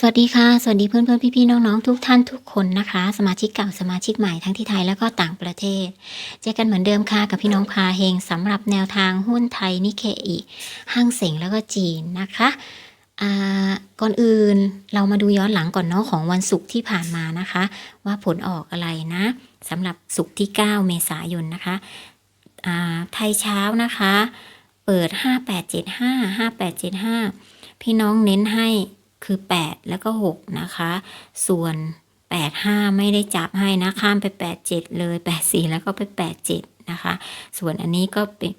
สวัสดีค่ะ สวัสดีเพื่อนเพื่อนพี่พี่ๆน้องทุกท่านทุกคนนะคะ สมาชิกเก่าสมาชิกใหม่ทั้งที่ไทยแล้วก็ต่างประเทศ เจอกันเหมือนเดิมค่ะกับพี่น้องพาเฮงสำหรับแนวทางหุ้นไทยนิเคอิห้างเสงแล้วก็จีนนะคะก่อนอื่นเรามาดูย้อนหลังก่อนเนาะของวันศุกร์ที่ผ่านมานะคะ ว่าผลออกอะไรนะสำหรับศุกร์ที่ 9 เมษายนนะคะไทยเช้านะคะ เปิด 5875 5875 พี่น้องเน้นให้ คือ 8 แล้วก็ 6 นะคะ ส่วน 8 5 ไม่ได้จับให้นะ ข้ามไป 8 7 เลย 8 4 แล้วก็ไป 8 7 นะคะ ส่วนอันนี้ก็เป็น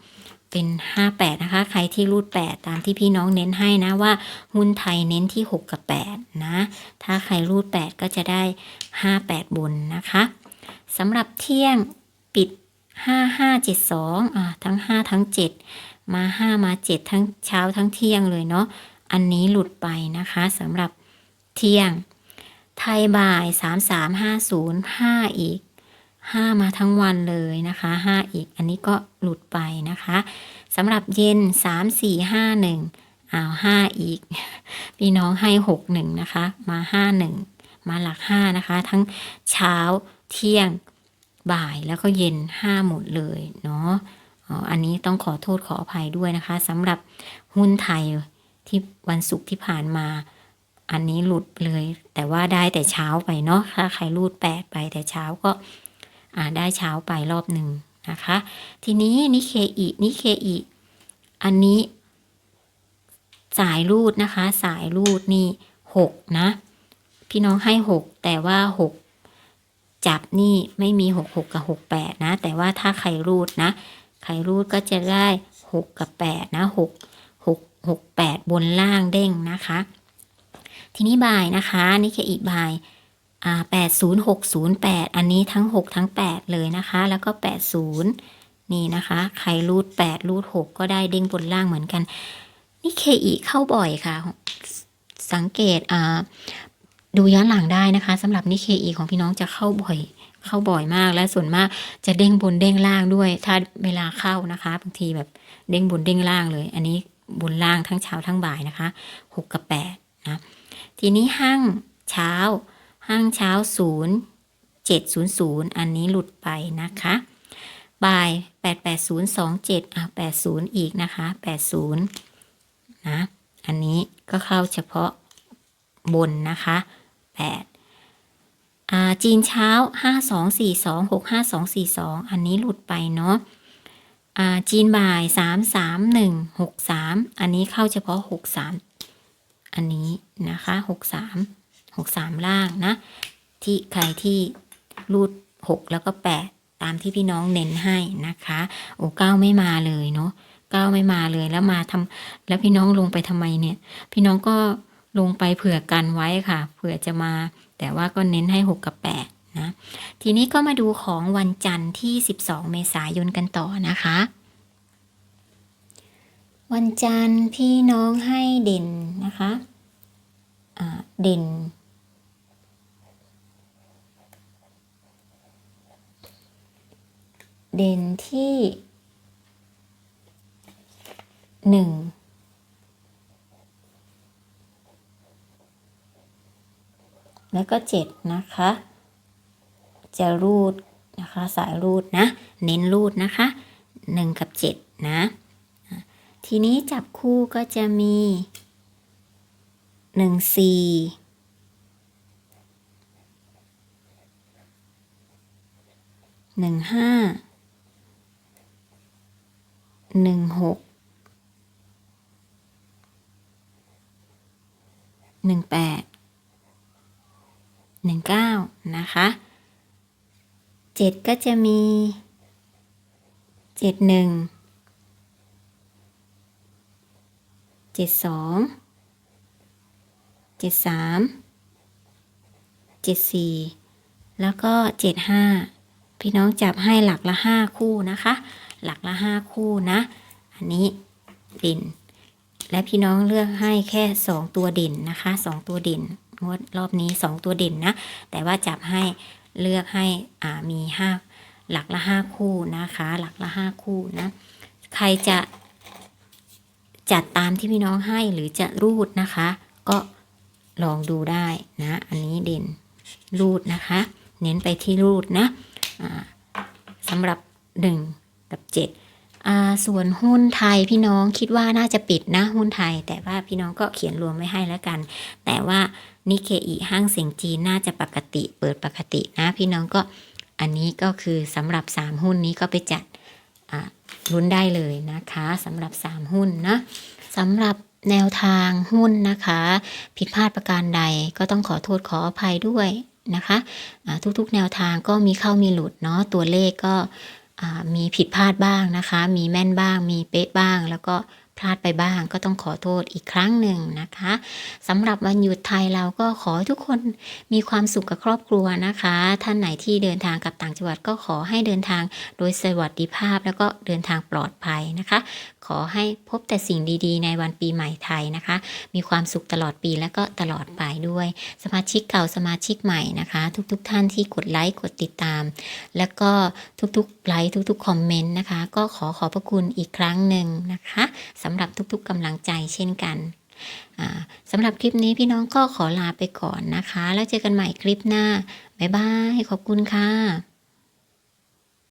เป็น 58 นะคะ ใครที่รูด 8 ตามที่พี่น้องเน้นให้นะว่าหุ้นไทยเน้นที่ 6 กับ 8 นะ ถ้าใครรูด 8 ก็จะได้ 58 บนนะคะสำหรับเที่ยงปิด 5572 อ่า ทั้ง 5 ทั้ง 7 มา 5 มา 7 ทั้งเช้าทั้งเที่ยงเลยเนาะ อันนี้หลุดไปนะคะสำหรับเที่ยง ไทยบ่าย 3 3 5 0 5 อีก 5 มาทั้งวันเลยนะคะ 5 อีก อันนี้ก็หลุดไปนะคะสำหรับเย็น 3 4 5 1อ้าว5อีก พี่น้องให้ 6 1 นะคะ มา 5 1 มาหลัก 5 นะคะ ทั้งเช้าเที่ยงบ่ายแล้วก็เย็น 5 หมดเลยเนาะอันนี้ต้องขอโทษขออภัยด้วยนะคะสำหรับหุ้นไทย ที่วันศุกร์ที่ผ่านมา อันนี้หลุดเลย แต่ว่าได้แต่เช้าไปเนาะถ้าใครรูดแปดไปแต่เช้าก็อ่าได้เช้าไปรอบหนึ่งนะคะ ทีนี้นิเคอินิเคอิอันนี้สายรูดนะคะ สายรูดนี่หกนะ พี่น้องให้หกแต่ว่าหกจับนี่ไม่มีหกหกกับหกแปดนะ แต่ว่าถ้าใครรูดนะ ใครรูดก็จะได้หกกับแปดนะหก หกหกแปดบนล่างเด้งนะคะ ทีนี้บ่ายนะคะนี่คืออีกบ่ายแปดศูนย์หกศูนย์แปดอันนี้ทั้งหกทั้งแปดเลยนะคะ แล้วก็แปดศูนย์นี่นะคะ ใครรูดแปดรูดหกก็ได้เด้งบนล่างเหมือนกัน นี่เคอีเข้าบ่อยค่ะ สังเกตอ่าดูย้อนหลังได้นะคะสำหรับนิเคอีของพี่น้องจะเข้าบ่อย เข้าบ่อยมากและส่วนมากจะเด้งบนเด้งล่างด้วย ถ้าเวลาเข้านะคะบางทีแบบเด้งบนเด้งล่างเลย อันนี้ บนล่างทั้งเช้าทั้งบ่ายนะคะหกกับแปดนะทีนี้ห้างเช้า ห้างเช้าศูนย์เจ็ดศูนย์ศูนย์อันนี้หลุดไปนะคะบ่ายแปดแปดศูนย์สองเจ็ดอะแปดศูนย์อีกนะคะแปดศูนย์นะ อันนี้ก็เข้าเฉพาะบนนะคะแปดอ่า จีนเช้า 5 2 4 2 6 5 2 4 2 อันนี้หลุดไปเนาะ จีนบ่าย3 3 1 6 3อันนี้เข้าเฉพาะ6 3อันนี้นะคะ6 3 6 3ล่างนะ ที่ใครที่รูด6แล้วก็8ตามที่พี่น้องเน้นให้นะคะ โอ้เก้าไม่มาเลยเนาะเก้าไม่มาเลยแล้วมาทำแล้วพี่น้องลงไปทำไมเนี่ย พี่น้องก็ลงไปเผื่อกันไว้ค่ะ เผื่อจะมา แต่ว่าก็เน้นให้6กับ8 นะ ทีนี้ก็มาดูของวันจันทร์ที่ 12 เมษายนกันต่อนะคะ วันจันทร์พี่น้องให้เด่นนะคะเด่น เด่นที่หนึ่งแล้วก็เจ็ดนะคะ จะรูดนะคะ สายรูดนะ เน้นรูดนะคะหนึ่งกับเจ็ดนะ ทีนี้จับคู่ก็จะมีหนึ่งสี่หนึ่งห้า หนึ่งหก หนึ่งแปด หนึ่งเก้านะคะ เจ็ดก็จะมีเจ็ดหนึ่งเจ็ดสองเจ็ดสามเจ็ดสี่แล้วก็เจ็ดห้าพี่น้องจับให้หลักละห้าคู่นะคะ หลักละห้าคู่นะ อันนี้เด่น และพี่น้องเลือกให้แค่สองตัวเด่นนะคะสองตัวเด่นงวดรอบนี้สองตัวเด่นนะ แต่ว่าจับให้ เลือกให้มีห้าหลักละห้าคู่นะคะ หลักละห้าคู่นะ ใครจะจัดตามที่พี่น้องให้หรือจะรูดนะคะ ก็ลองดูได้นะ อันนี้เด่นรูดนะคะ เน้นไปที่รูดนะสำหรับ 1 กับ 7 ส่วนหุ้นไทยพี่น้องคิดว่าน่าจะปิดนะหุ้นไทย แต่ว่าพี่น้องก็เขียนรวมไว้ให้แล้วกัน แต่ว่า นิเคอีห้างเสียงจีนน่าจะปกติเปิดปกตินะพี่น้องก็อันนี้ก็คือสำหรับ 3 หุ้นนี้ก็ไปจัดลุ้นได้เลยนะคะสำหรับ 3 หุ้นนะสำหรับแนวทางหุ้นนะคะ ผิดพลาดประการใดก็ต้องขอโทษขออภัยด้วยนะคะทุกๆ แนวทางก็มีเข้ามีหลุดเนาะตัวเลขก็มีผิดพลาดบ้างนะคะ มีแม่นบ้าง มีเป๊ะบ้างแล้วก็ พลาดไปบ้างก็ต้องขอโทษอีกครั้งหนึ่งนะคะสำหรับวันหยุดไทยเราก็ขอให้ทุกคนมีความสุขกับครอบครัวนะคะ ท่านไหนที่เดินทางกลับต่างจังหวัดก็ขอให้เดินทางโดยสวัสดิภาพแล้วก็เดินทางปลอดภัยนะคะ อให้พบแต่สิ่งดีๆ ในวันปีใหม่ไทยนะคะ มีความสุขตลอดปีและก็ตลอดไปด้วย สมาชิกเก่าสมาชิกใหม่นะคะ ทุกๆทท่านที่กดไลค์กดติดตาม แล้วก็ทุกๆไลค์ทุกๆคอมเมนต์นะคะ ก็ขอขอบพระคุณอีกครั้งหนึ่งนะคะสำหรับทุกๆกำลังใจเช่นกันสำหรับคลิปนี้พี่น้องก็ขอลาไปก่อนนะคะ แล้วเจอกันใหม่คลิปหน้า บ๊ายบาย ขอบคุณค่ะ